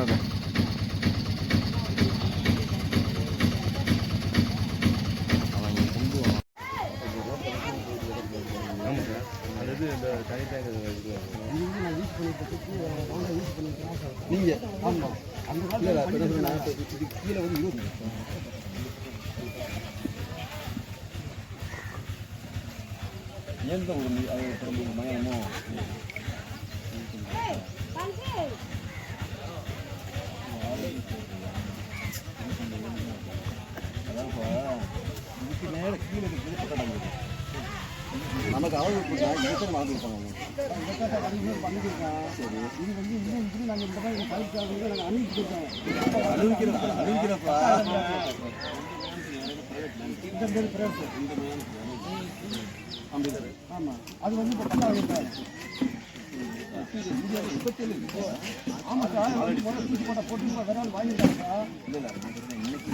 சரி வராது அவன் இங்க கொண்டு வரான். அது இந்த தனி டேங்க் நீங்க ஆமா அந்த காலத்துல நான் இது கீழே வந்து இருபது எந்த ஒரு நீ- அது திரும்ப மயமோ நமக்கு அளவு கொடுத்தா இதுக்கு மறந்து கொடுப்பாங்க சரி. இது வந்து இன்னும் இப்படி நாங்கள் இந்த மாதிரி நாங்கள் அனுப்பிச்சிருக்கோம் அனுப்பிக்கிறோம் அனுப்பிக்கிறப்பா இந்த பேர் பிரேஸ் ஆமாம் அது வந்து இப்போ பண்ண ஆமாம் சார் இல்லை இன்னைக்கு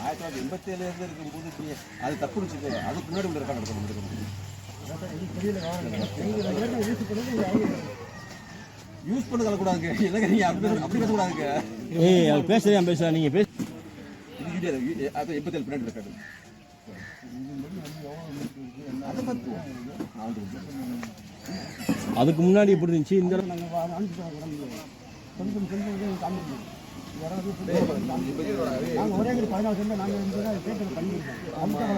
ஆயிரத்தி தொள்ளாயிரத்தி இருந்து இருக்கும்போது அது தப்புன்னு வச்சுக்கோ அதுக்கு முன்னாடி உள்ள ரெக்கார்ட் எடுக்க முடியும் யூஸ் பண்ண கலக்கூடாதுங்க இல்லைங்க நீங்க அப்படி அப்படி கலக்கூடாதுங்க ஏய் அவர் பேசுறேன் பேசுறேன் நீங்க பேச இது அது பின்னாடி ரெக்கார்டு அதை பத்து அதுக்கு முன்னாடி எப்படி இருந்துச்சு? இந்த ஒரே ஒரு பதினாலு சென்ட் நாங்கள்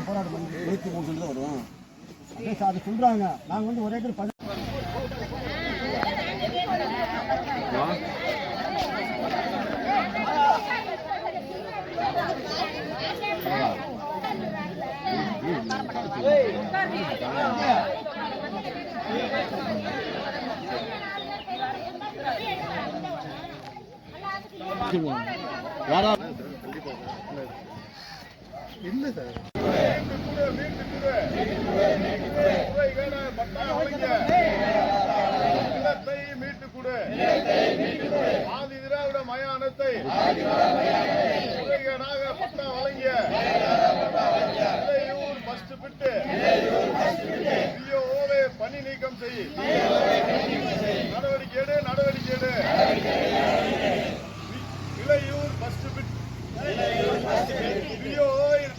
போராட்டம் பண்ணி இருபத்தி மூணு சென்ட் தான் வரும் அதே சார் அது சொல்கிறாங்க நாங்கள் வந்து ஒரே பதி யாரா நிலத்தை மீட்டுக் ஆதி திராவிட மயானத்தை முறைகேடாக பட்டா வழங்கிய பஸ்ட் ஃபர்ஸ்ட் பிட்டு பணி நீக்கம் செய். நடவடிக்கை எடு நடவடிக்கை எடு. இளையூர் ஃபர்ஸ்ட் பிட்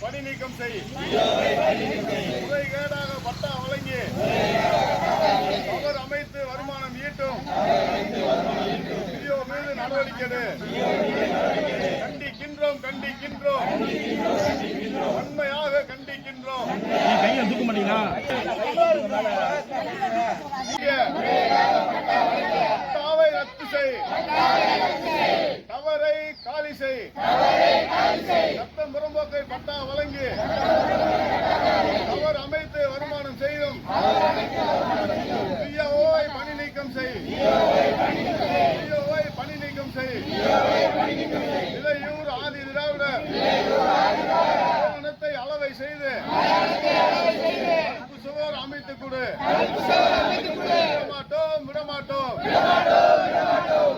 பணி நீக்கம் செய். முறைகேடாக பட்டா வழங்கி. அவர் அமைத்து வருமானம் ஈட்டும். பிஓ மீது நடவடிக்கை எடு. கண்டிக்கின்றோம் கண்டிக்கின்றோம். உண்மையாக கண்டிக்கின்றோம். கையை தூக்க மாட்டீங்களா பட்டாவை ரத்து செய். தவறை காலி செய். சட்டம் புறம்போக்கை பட்டா வழங்கி. அவர் அமைத்து வருமானம் செய்யும் பிஓவை பணி நீக்கம் செய் பிஓவை பணி நீக்கம் செய் இளையூர் ஆதி திராவிட நிறுவனத்தை அளவை செய்து தடுப்பு சுவர் அமைத்துக் கொடு விடமாட்டோம் விடமாட்டோம்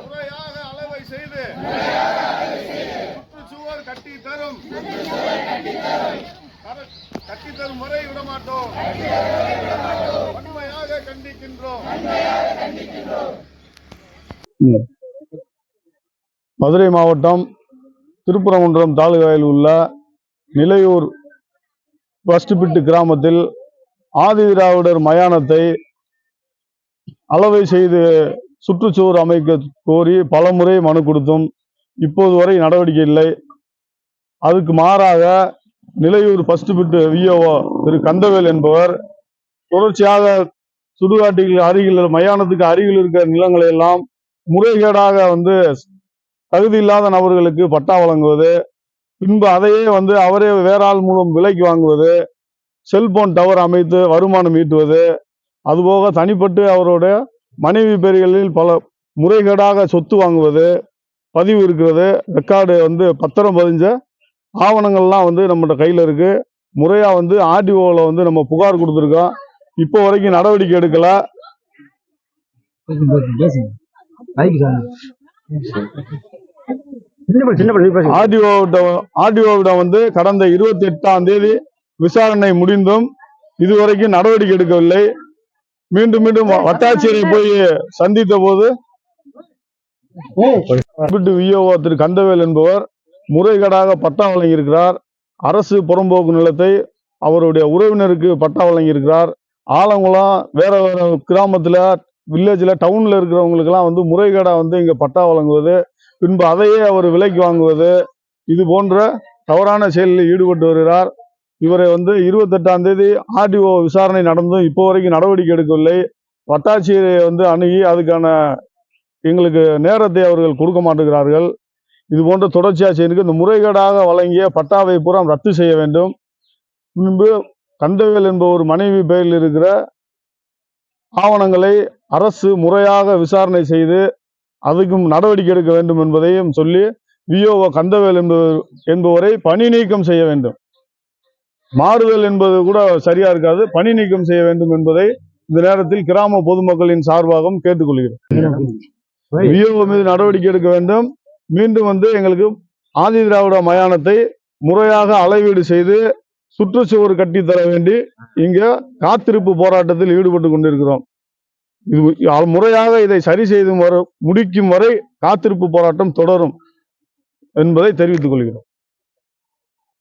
முறையாக அளவை செய்து சுற்றுச்சுவர் கட்டி தரும் கர- கட்டி தரும் முறை விடமாட்டோம் வன்மையாக கண்டிக்கின்றோம் மதுரை மாவட்டம் திருப்பரங்குன்றம் தாலுகாவில் உள்ள நிலையூர் பஸ்ட்பிட்டு கிராமத்தில் ஆதிதிராவிடர் மயானத்தை அளவை செய்து சுற்றுச்சுவர் அமைக்க கோரி பலமுறை மனு கொடுத்தும் இப்போது வரை நடவடிக்கை இல்லை. அதுக்கு மாறாக நிலையூர் பஸ்ட்பிட்டு விஓஓ திரு கந்தவேல் என்பவர் தொடர்ச்சியாக சுடுகாட்டுக்கு அருகில் மயானத்துக்கு அருகில் இருக்கிற நிலங்களை எல்லாம் முறைகேடாக வந்து தகுதி இல்லாத நபர்களுக்கு பட்டா வழங்குவது பின்பு அதையே வந்து அவரே வேற ஆள் மூலம் விலைக்கு வாங்குவது செல்போன் டவர் அமைத்து வருமானம் ஈட்டுவது அதுபோக தனிப்பட்டு அவருடைய மனைவி பேர்களில் பல முறைகேடாக சொத்து வாங்குவது பதிவு இருக்கிறது ரெக்கார்டு வந்து பத்திரம் பதிஞ்ச ஆவணங்கள்லாம் வந்து நம்மகிட்ட கையில் இருக்குது முறையாக வந்து ஆர்டிஓவில் வந்து நம்ம புகார் கொடுத்துருக்கோம். இப்போ வரைக்கும் நடவடிக்கை எடுக்கல. ஆர்டிஓவிடம் வந்து கடந்த இருபத்தி எட்டாம் தேதி விசாரணை முடிந்தும் இதுவரைக்கும் நடவடிக்கை எடுக்கவில்லை. மீண்டும் மீண்டும் வட்டாட்சியரை போய் சந்தித்த போது விஓஓ திரு கந்தவேல் என்பவர் முறைகேடாக பட்டா வழங்கியிருக்கிறார். அரசு புறம்போக்கு நிலத்தை அவருடைய உறவினருக்கு பட்டா வழங்கியிருக்கிறார். ஆலங்குளம் வேற வேற கிராமத்துல வில்லேஜில் டவுனில் இருக்கிறவங்களுக்கெல்லாம் வந்து முறைகேடாக வந்து இங்கே பட்டா வழங்குவது பின்பு அதையே அவர் விலைக்கு வாங்குவது இது போன்ற தவறான செயலில் ஈடுபட்டு வருகிறார். இவரை வந்து இருபத்தெட்டாம் தேதி ஆர்டிஓ விசாரணை நடந்தும் இப்போ வரைக்கும் நடவடிக்கை எடுக்கவில்லை. வட்டாட்சியரை வந்து அணுகி அதுக்கான எங்களுக்கு நேரத்தை அவர்கள் கொடுக்க மாட்டேங்கிறார்கள் இது போன்ற தொடர்ச்சியா செய்திருக்கு இந்த முறைகேடாக வழங்கிய பட்டாவை பூரா ரத்து செய்ய வேண்டும். முன்பு கந்தவேல் என்பவர் மனைவி பெயரில் இருக்கிற ஆவணங்களை அரசு முறையாக விசாரணை செய்து அதுக்கும் நடவடிக்கை எடுக்க வேண்டும் என்பதையும் சொல்லி வியோவ கந்தவேல் என்பவர் என்பவரை பணி நீக்கம் செய்ய வேண்டும். மாறுதல் என்பது கூட சரியா இருக்காது. பணி நீக்கம் செய்ய வேண்டும் என்பதை இந்த நேரத்தில் கிராம பொதுமக்களின் சார்பாகவும் கேட்டுக்கொள்கிறேன். விஓஓ மீது நடவடிக்கை எடுக்க வேண்டும். மீண்டும் வந்து எங்களுக்கு ஆதி திராவிட மயானத்தை முறையாக அளவீடு செய்து சுற்றுச்சுவர் கட்டித்தர வேண்டி இங்க காத்திருப்பு போராட்டத்தில் ஈடுபட்டு கொண்டிருக்கிறோம். இது முறையாக இதை சரி செய்து முடிக்கும் வரை காத்திருப்பு போராட்டம் தொடரும் என்பதை தெரிவித்துக் கொள்கிறோம்.